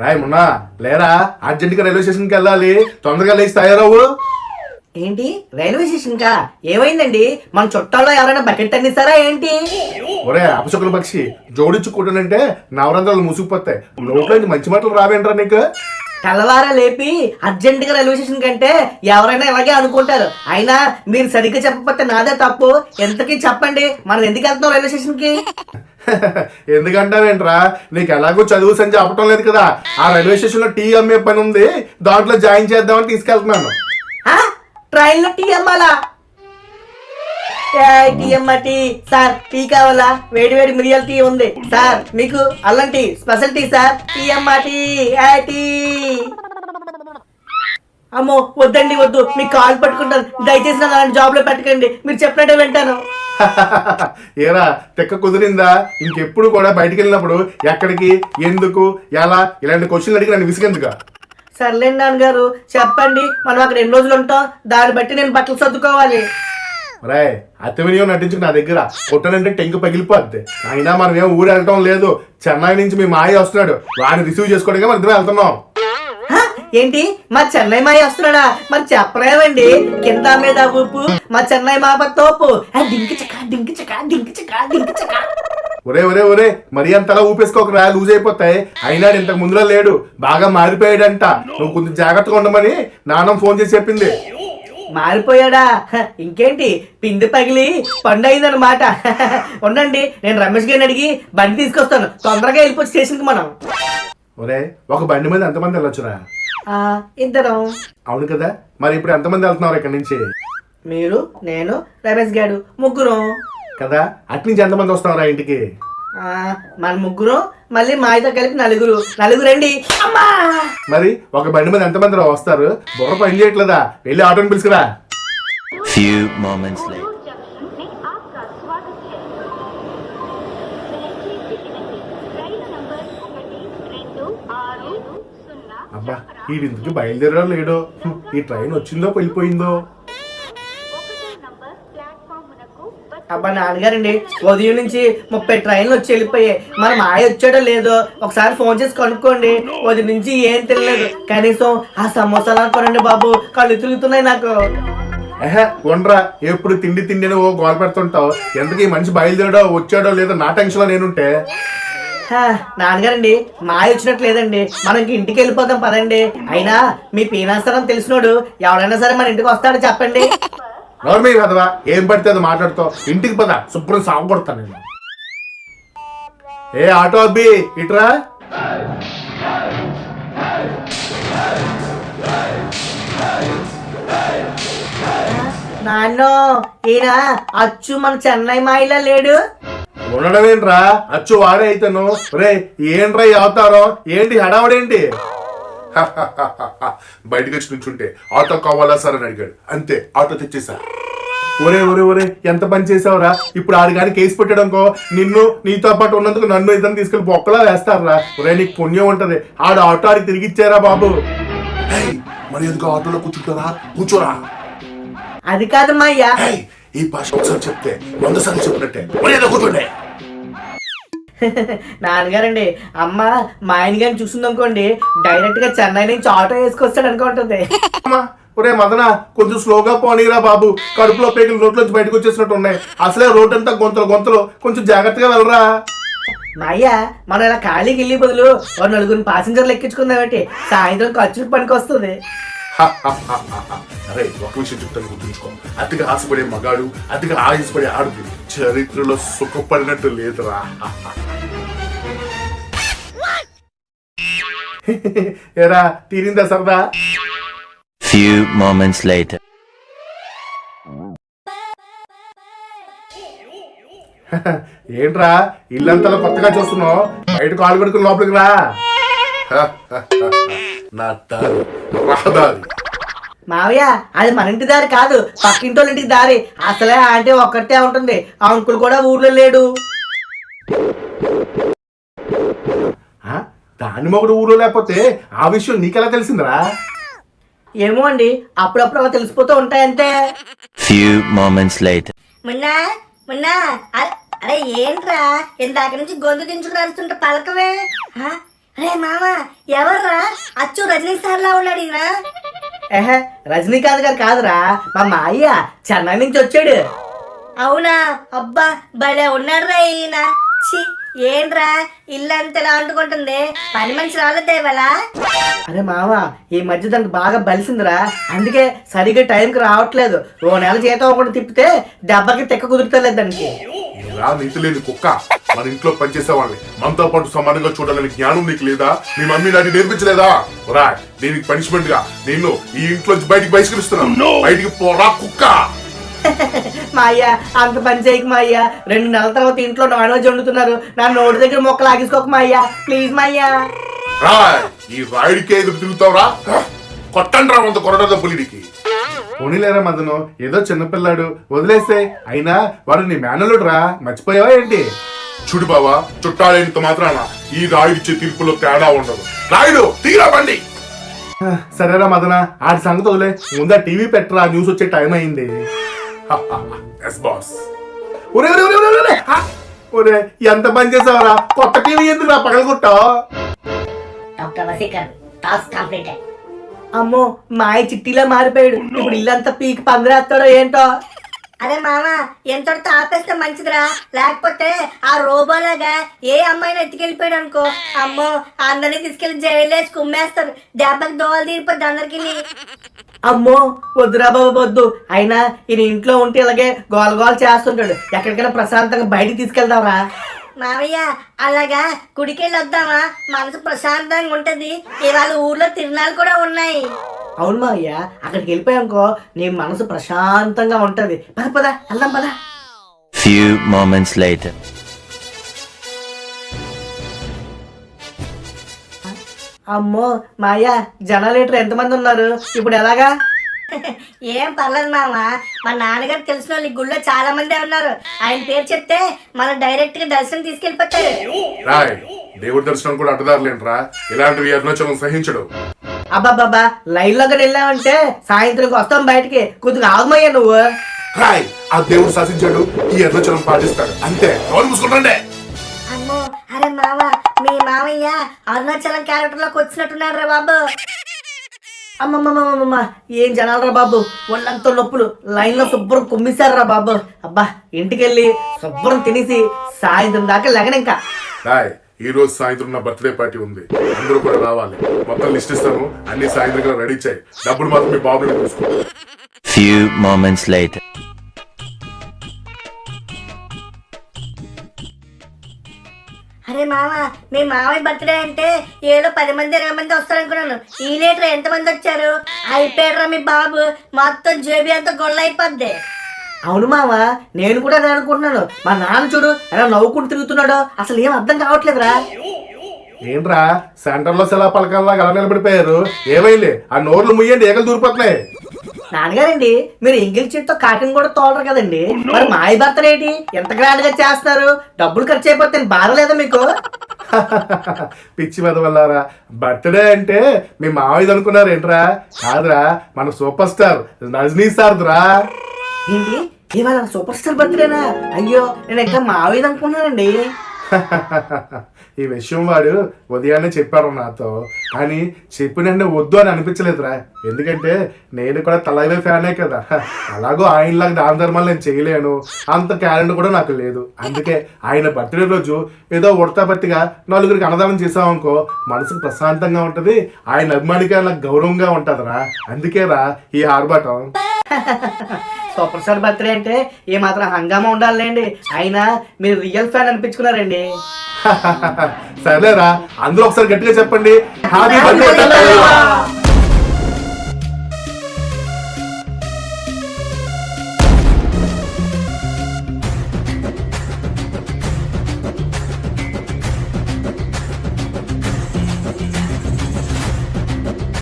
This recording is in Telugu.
రాయ్ మొన్నా లేరా? అర్జెంట్గా రైల్వే స్టేషన్కి వెళ్ళాలి. తొందరగా లేచి తయారవు. ఏంటి? రైల్వే స్టేషన్ కా ఏమైందండి? మన చుట్టాల్లో ఎవరైనా బకెట్ తన్నిస్తారా ఏంటి? ఒరే అపశకుల పక్షి జోడించుకుంటానంటే నవరంధ్రాలు మూసుకుపోతాయి. నోట్లో మంచి మాటలు రావేంట్రా నీకు? తెల్లవారా లేపి అర్జెంట్గా రైల్వే స్టేషన్ కంటే ఎవరైనా ఇలాగే అనుకుంటారు. అయినా మీరు సరిగ్గా చెప్పకపోతే నాదే తప్పు. ఎంతకీ చెప్పండి. మనం ఎందుకు వెళ్తున్నాం రైల్వే స్టేషన్కి ఎందుకంటావేంట్రా? నీకు ఎలాగో చదువు సంచి చెప్పటం లేదు కదా. ఆ రైల్వే స్టేషన్లో టీ అమ్మే పని ఉంది. దాంట్లో జాయిన్ చేద్దామని తీసుకెళ్తున్నాను. ట్రైన్లో టీ అమ్మాలా? ఏ, టీ టీ. సార్ టీ కావాలా? వేడి వేడి మిరియాల టీ ఉంది. సార్ మీకు అల్లం tea special tea sir. Tea అమ్మా టీ. టీ. అమ్మో వద్దండి వద్దు. మీకు కాల్ పట్టుకుంటాను. దయచేసి నన్ను అలాంటి జాబ్లో పెట్టకండి. మీరు చెప్పినట్టే వింటాను. ఏరా తెక్క కుదిరిందా? ఇంకెప్పుడు కూడా బయటికి వెళ్ళినప్పుడు ఎక్కడికి ఎందుకు ఎలా? ఇలాంటి క్వశ్చన్లు అడిగి నన్ను విసిగెందుగా సర్లేండి నాన్నగారు చెప్పండి. మనం అక్కడ ఎన్ని రోజులు ఉంటాం? దాన్ని బట్టి నేను బట్టలు సర్దుకోవాలి. రే అత్తమినియో నటించుకు నా దగ్గర. కొట్టనంటే టెంకు పగిలిపోద్ది. అయినా మనం ఏం ఊరు వెళ్ళటం లేదు. చెన్నై నుంచి మీ మాయ వస్తున్నాడు. వాడిని రిసీవ్ చేసుకోవడానికి మన ఇద్దరం వెళ్తున్నాం? ఏంటి? మా చెన్నై మాయ వస్తున్నాడా? మరి చెప్పలేమండి. కింద మీద ఊపు. మా చెన్నై మాప తోపు. డింకి చక డింకి చక డింకి చక డింకి చక. ఒరే ఒరే ఒరే మరీ అంతలా ఊపేసుకోకరా లూజ్ అయిపోతాయి. అయినా ఇంతకు ముందులో లేడు. బాగా మారిపోయాడంట. నువ్వు కొంచెం జాగ్రత్తగా ఉండమని నాన్నం ఫోన్ చేసి చెప్పింది. మారిపోయాడా? ఇంకేంటి? పిండి పగిలి పండు అయిందనమాట ఉండండి నేను రమేష్ గారిని అడిగి బండి తీసుకొస్తాను. తొందరగా వెళ్ళిపోయి స్టేషన్కి మనం. ఒరే ఒక బండి మీద ఎంతమంది వెళ్ళొచ్చురా? ఇద్దరం. అవును కదా? మరి ఇప్పుడు ఎంతమంది వెళ్తున్నారు ఇక్కడి నుంచి? మీరు నేను రమేష్ గారు ముగ్గురం. కదా? అటు నుంచి ఎంతమంది వస్తున్నారా ఇంటికి? ఆ, మన ముగ్గురు మళ్ళీ మాయతో కలిపి నలుగురు. నలుగురండి అమ్మా! మరి ఒక బండి మీద ఎంతమంది రా వస్తారు? బుర్ర పని చేయట్లేదా? వెళ్ళి ఆటోని పిలుచుకురా. Few moments later. అబ్బా ఈ ఇంటికి బయలుదేరడం లేడో ఈ ట్రైన్ వచ్చిందో వెళ్ళిపోయిందో అబ్బా నాన్నగారండి ఉదయం నుంచి ముప్పై ట్రైన్లు వచ్చి వెళ్ళిపోయాయి. మన మాయ వచ్చాడో లేదో. ఒకసారి ఫోన్ చేసి కనుక్కోండి. ఉదయం నుంచి ఏం తెలియలేదు కనీసం ఆ సమోసాలు అనుకోనండి బాబు. కళ్ళు తిరుగుతున్నాయి నాకు. ఉండరా. ఎప్పుడు తిండి తిండి ఓ గోల పెడుతుంటావు. ఎందుకు ఈ మనిషి బయలుదేరడో వచ్చాడో లేదో నా టెన్షన్లో నేనుంటే? నాన్నగారండి మాయ వచ్చినట్టు లేదండి. మనం ఇంక ఇంటికి వెళ్ళిపోదాం పదండి. అయినా మీ పీనాసరం తెలిసినోడు ఎవడైనా సరే మన ఇంటికి వస్తాడో చెప్పండి. నోర్మీ కదవా? ఏం పడితే అది మాట్లాడుతావు. ఇంటికి పద. శుభ్రం సాగు కొడతాను నేను. ఏ ఆటో అబ్బి ఇట్రా? నాన్న ఈయన అచ్చు మన చెన్నై మాయలా లేడు. ఉండడమేంట్రా? అచ్చు వాడే అయితేను. రే ఏంట్రా ఈ అవతారం? ఏంటి హడావడేంటి? బయటకు వచ్చి నుంచుంటే ఆటో కావాలా సార్ అని అడిగాడు. అంతే ఆటో తెచ్చేసా. ఒరే ఒరే ఒరే ఎంత పని చేసావురా? ఇప్పుడు ఆడు కానీ కేసు పెట్టడానికో నిన్ను నీతో పాటు ఉన్నందుకు నన్ను ఇద్దరు తీసుకెళ్ళి బొక్కలా వేస్తారా ఒరే నీకు పుణ్యం ఉంటది. ఆడు ఆటో ఆడికి తిరిగి ఇచ్చారా బాబు? మరి ఎందుకు ఆటోలో కూర్చుంటారా? కూర్చోరా. అది కాదు మాయ్య ఏయ్, ఈ భాష ఒకసారి చెప్తే వంద సార్లు చెప్పినట్టే. మరి ఏదో కూర్చోండి. నాన్నగారండి అమ్మ మా ఆయన గారిని చూసిందనుకోండి డైరెక్ట్గా చెన్నై నుంచి ఆటో వేసుకొస్తాడు అనుకుంటుంది. ఒరే మదన కొంచెం స్లోగా పోనీరా బాబు. కడుపులో పేగులు రోడ్లోంచి బయటకు వచ్చేసినట్టు ఉన్నాయి. అసలే రోడ్ అంతా గొంతలు గొంతలు. కొంచెం జాగ్రత్తగా వెళ్ళరా. మాయ్య మనం ఇలా ఖాళీకి వెళ్ళి బదులు ఓ నలుగురు పాసింజర్లు ఎక్కించుకుందామటి? సాయంత్రం ఖర్చులకు పనికి వస్తుంది అరే ఒక విషయం చెప్తాను గుర్తుంచుకో. అతిగా ఆశపడే మగాడు అతిగా ఆశపడే ఆడది చరిత్రలో సుఖపడినట్టు లేదురా. ఏరా తీరిందా సరదా? Few moments later. ఏంట్రా ఇల్లంతా కొత్తగా చూస్తున్నావు? బయట కాలు కడుకుని లోపలికి రా. నా దారి రహదారి. మావయ్య అది మన ఇంటి దారి కాదు. పక్కింటోళ్ళ ఇంటికి దారి. అసలే అంటే ఒక్కటే ఉంటుంది. ఆ అంకుల్ కూడా ఊర్లో లేడు. ఆ? దాని మొగుడు ఊరు లేకపోతే ఆ విషయం నీకెలా తెలిసిందిరా? ఏమో అండి. అప్పుడప్పుడు అలా తెలిసిపోతూ ఉంటాయంతే moments later. మున్నా మున్నా అరే అరే ఏంట్రా? ఇందాక నుంచి గొంతు దించుకుని అరుస్తుంటే పలకవే? రే మామ ఎవర్రా? అచ్చు రజనీ సార్ లా ఉన్నాడు ఈయన ఏహే రజనీకాంత్ గారు కాదురా. మా మాయ్య చెన్నై నుంచి వచ్చాడు. అవునా? అబ్బా భలే ఉన్నాడురా ఈయన. ఛీ ఏంట్రా? ఇల్లంతా ఇలా అంటుకుంటుంది పని మనిషి రాలేదే ఇవాళ అరే మామ ఈ మధ్య దానికి బాగా బలిసిందిరా. అందుకే సరిగ్గా టైంకి రావట్లేదు. ఓ నెల జీతం ఒకటి తిప్పితే దెబ్బకి తెక్క కుదురుతలేదు దానికి. ఇలా నీతి లేని కుక్క. మన ఇంట్లో పనిచేసే వాళ్ళని మనతో పాటు సమానంగా చూడాలని జ్ఞానం నీకు లేదా? మీ మమ్మీ డాడీ నేర్పించలేదా? రా దీనికి పనిష్మెంట్గా నిన్ను ఈ ఇంట్లోంచి బయటికి బహిష్కరిస్తున్నాను. బయటికి పోరా కుక్క. మా అయ్య అంత పని చేయకు మా అయ్య. రెండు నెలల తర్వాత ఇంట్లో నాన్ వెజ్ వండుతున్నారు నా నోటి దగ్గర మొక్కలు ఆగేసుకోక మా అయ్య. ప్లీజ్ మా అయ్య. రా ఈ రాయుడికే ఎదురు తిరుగుతావురా? కొట్టండి రా వంద కొరడ పులిడికి. పోనీలేరా మదను ఏదో చిన్నపిల్లాడు వదిలేస్తే అయినా వాడు నీ మేనలుడు రా మర్చిపోయావా ఏంటి? చూడు బావా చుట్టాలేంత మాత్రాన ఈ రాయుడిచ్చే తీర్పులో తేడా ఉండదు. రాయుడు తీరా బండి. సరేరా మదన ఆడి సంగతి వదిలే. ముందా టీవీ పెట్టరా న్యూస్ వచ్చే టైం అయింది. Yes boss. ఒరే ఒరే ఒరే ఒరే ఒరే హా! ఒరే ఎంత పని చేసావరా? కొత్త టీవీ ఎందుకు రా పగలగొట్టావు? Doctor Vaseegaran task completed. అమ్మో మాయ చిట్టిలా మారిపోయాడు. ఇప్పుడు ఇల్లంతా పీకి పందిరేస్తాడో ఏంటో? అరే మామ ఎంతటితో ఆపేస్తే మంచిదిరా? లేకపోతే ఆ రోబోలాగా ఏ అమ్మాయిని ఎత్తుకెళ్ళిపోయాడు అనుకో? అమ్మో అందరినీ తీసుకెళ్ళి జైలు వేసి కుమ్మేస్తారు దెబ్బకి దోవలు తీరిపోద్ది అందరికి. అమ్మో వద్దురా బాబు వద్దు. అయినా ఈయన ఇంట్లో ఉంటే ఇలాగే గోల గోల చేస్తుంటాడు. ఎక్కడికైనా ప్రశాంతంగా బయటికి తీసుకెళ్దాంరా. మామయ్య అలాగా? గుడికెళ్ళి వద్దామా మనసు ప్రశాంతంగా ఉంటది. ఇవాళ ఊర్లో తిరునాళ్ళు కూడా ఉన్నాయి. అవును మా అయ్య అక్కడికి వెళ్ళిపోయానుకో నీ మనసు ప్రశాంతంగా ఉంటది. పద పద వెళ్దాం పద. Few moments later. అమ్మో మాయ జనాలేటర్ ఎంతమంది ఉన్నారు? ఇప్పుడు ఎలాగా? ఏం పర్లేదు మామ. మా నాన్నగారు తెలిసిన వాళ్ళు గుళ్ళో చాలా మంది ఉన్నారు. ఆయన పేరు చెప్తే మనం డైరెక్ట్గా దర్శనం తీసుకెళ్ళిపోతారు. రాయ్ దేవుడి దర్శనం కూడా అడ్డదారులేంట్రా? ఇలాంటివి అరుణాచలం సహించడు. అబ్బాబ్బాబ్బా లైన్లోకి వెళ్ళామంటే సాయంత్రం వస్తాం బయటికి. కొద్దిగా ఆగమయ్యా నువ్వు. రాయ్ ఆ దేవుడు శాసించాడు ఈ అరుణాచలం పాటిస్తాడు. అంతే. నోరు మూసుకుంటండి. అమ్మో అరే మామ మీ మామయ్య అరుణాచలం క్యారెక్టర్లోకి వచ్చినట్టున్నాడు రా బాబు. అమ్మమ్మమ్మమ్మ ఏం జనాలరా బాబు? ఒళ్ళంతా నొప్పులు. లైన్లో శుభ్రం కుమ్మిసారురా బాబు. అబ్బా ఇంటికెళ్ళి శుభ్రం తినేసి సాయంత్రం దాకా లెగన ఇంకా రాయ్ ఈ రోజు సాయంత్రం నా బర్త్డే పార్టీ ఉంది. అందరూ కూడా రావాలి. మొత్తం లిస్ట్ ఇస్తాను. అన్ని సాయంత్రం రెడీ చేయి. డబ్బులు మాత్రం మీ బాబుని చూసుకో. Few moments later. అరే మామ మీ మామయ్య బర్త్డే అంటే ఏదో పది మంది ఇరవై మంది వస్తారనుకున్నాను. ఈ లీటర్ ఎంత మంది వచ్చారు? అయిపోయాడురా మీ బాబు. మొత్తం జేబీ అంతా గొల్ల అయిపోద్ది. అవును మామ నేను కూడా అదే అనుకుంటున్నాను. మా నాన్న చూడు ఎలా నవ్వుకుంటూ తిరుగుతున్నాడో అసలు ఏం అర్థం కావట్లేదురా. ఏంట్రా సెంటర్లో సెలా పలకల్లా ఎలా నిలబడిపోయారు? ఏమైంది? ఆ నోర్లు ముయ్యండి ఏకలు దూరిపోతున్నాయి. నాన్నగారండి మీరు ఎంగిల్ చెట్టుతో కాకిని కూడా తోలరు కదండి. మరి మాయ భర్తలు ఏంటి? ఎంత గ్రాండ్గా చేస్తున్నారు? డబ్బులు ఖర్చు అయిపోతే బాధ లేదా మీకు? పిచ్చి వదవల్లారా బర్త్డే అంటే మీ మావయ్య అనుకున్నారు ఏంట్రా? కాదురా మన సూపర్ స్టార్ రజనీ సార్దురా. ఏంటి? ఇవాళ సూపర్ స్టార్ బర్త్డేనా? అయ్యో నేను ఇంకా మావేది అనుకున్నానండి. ఈ విషయం వాడు ఉదయాన్నే చెప్పాడు నాతో. కానీ చెప్పినంటే వద్దు అని అనిపించలేదురా. ఎందుకంటే నేను కూడా తలైవే ఫ్యానే కదా. అలాగో ఆయనలాగా దాని ధర్మాలు నేను చేయలేను. అంత క్యాలెండర్ కూడా నాకు లేదు. అందుకే ఆయన బర్త్డే రోజు ఏదో ఉడతాపత్తిగా నలుగురికి అన్నదానం చేసామనుకో మనసుకు ప్రశాంతంగా ఉంటుంది. ఆయన అభిమానికి నాకు గౌరవంగా ఉంటుందిరా. అందుకేరా ఈ ఆర్భాటం. సూపర్ స్టార్ బర్త్డే అంటే ఏ మాత్రం హంగామా ఉండాలండి అయినా మీరు రియల్ ఫ్యాన్ అనిపించుకున్నారండి. సరేరా అందరూ ఒకసారి గట్టిగా చెప్పండి. Happy birthday